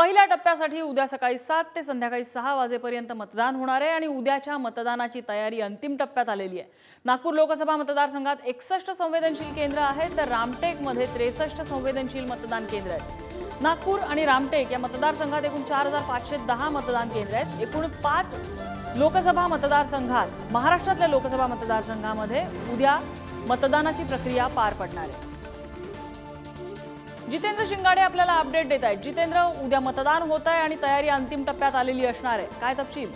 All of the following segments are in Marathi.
पहिल्या टप्प्यासाठी उद्या सकाळी सात ते संध्याकाळी सहा वाजेपर्यंत मतदान होणार आहे आणि उद्याच्या मतदानाची तयारी अंतिम टप्प्यात आलेली आहे. नागपूर लोकसभा मतदारसंघात एकसष्ट संवेदनशील केंद्र आहेत तर रामटेकमध्ये त्रेसष्ट संवेदनशील मतदान केंद्र आहेत. नागपूर आणि रामटेक या मतदारसंघात एकूण चार हजार पाचशे दहा मतदान केंद्र आहेत. एकूण पाच लोकसभा मतदारसंघात महाराष्ट्रातल्या लोकसभा मतदारसंघामध्ये उद्या मतदानाची प्रक्रिया पार पडणार आहे. जितेंद्र शिंगाडे आपल्याला अपडेट देत आहेत. जितेंद्र उद्या मतदान होत आहे आणि तयारी अंतिम टप्प्यात आलेली असणार आहे. काय तपशील?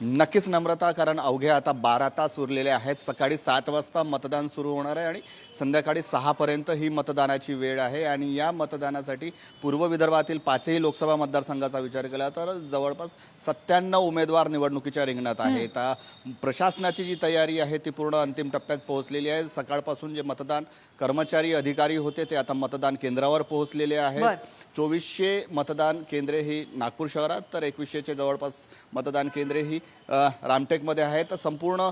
नक्कीच नम्रता कारण अवघे आता बारा तास उरलेले आहेत. सकाळी सात वाजता मतदान सुरू होणार आहे आणि संध्याकाळी सहापर्यंत ही मतदानाची वेळ आहे. आणि या मतदानासाठी पूर्व विदर्भातील पाचही लोकसभा मतदारसंघाचा विचार केला तर जवळपास सत्त्याण्णव उमेदवार निवडणुकीच्या रिंगणात आहेत. प्रशासनाची जी तयारी आहे ती पूर्ण अंतिम टप्प्यात पोहोचलेली आहे. सकाळपासून जे मतदान कर्मचारी अधिकारी होते ते आता मतदान केंद्रावर पोहोचलेले. आहेत. चोवीसशे मतदान केंद्रे ही नागपूर शहरात तर एकवीसशेचे जवळपास मतदान केंद्रे ही रामटेकमध्ये आहेत तर संपूर्ण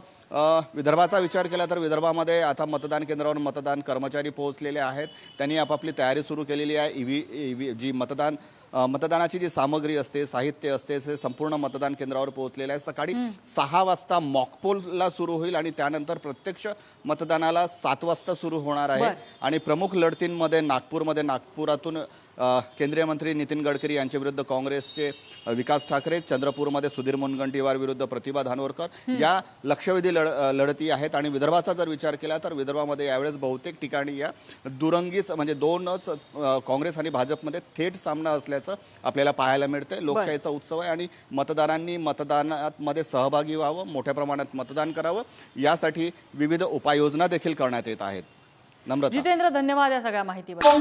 विदर्भाचा विचार केला तर विदर्भामध्ये आता मतदान केंद्रावर मतदान कर्मचारी पोहोचलेले आहेत. त्यांनी आपापली तयारी सुरू केलेली आहे. ई व्ही जी मतदान मतदानाची जी सामग्री असते साहित्य असते ते संपूर्ण मतदान केंद्रावर पोहोचलेलं आहे. सकाळी सहा वाजता मॉकपोलला सुरू होईल आणि त्यानंतर प्रत्यक्ष मतदानाला सात वाजता सुरू होणार आहे. आणि प्रमुख लढतींमध्ये नागपूरमध्ये नागपुरातून केंद्रीय मंत्री नितीन गडकरी यांच्या विरुद्ध काँग्रेसचे विकास ठाकरे चंद्रपूरमध्ये सुधीर मुनगंटीवार विरुद्ध प्रतिभा धानोरकर या लक्षवेधी लढ लढती आहेत. आणि विदर्भाचा जर विचार केला तर विदर्भामध्ये यावेळेस बहुतेक ठिकाणी या दुरंगीच म्हणजे दोनच काँग्रेस आणि भाजपमध्ये थेट सामना असल्याचं आपल्याला पाहायला मिळते लोकशाहीचा उत्सव आहे आणि मतदारांनी मतदानामध्ये सहभागी व्हावं मोठ्या प्रमाणात मतदान करावं. यासाठी विविध उपाययोजना देखील करण्यात येत आहेत. नम्रता. जितेंद्र धन्यवाद या सगळ्या माहितीबद्दल.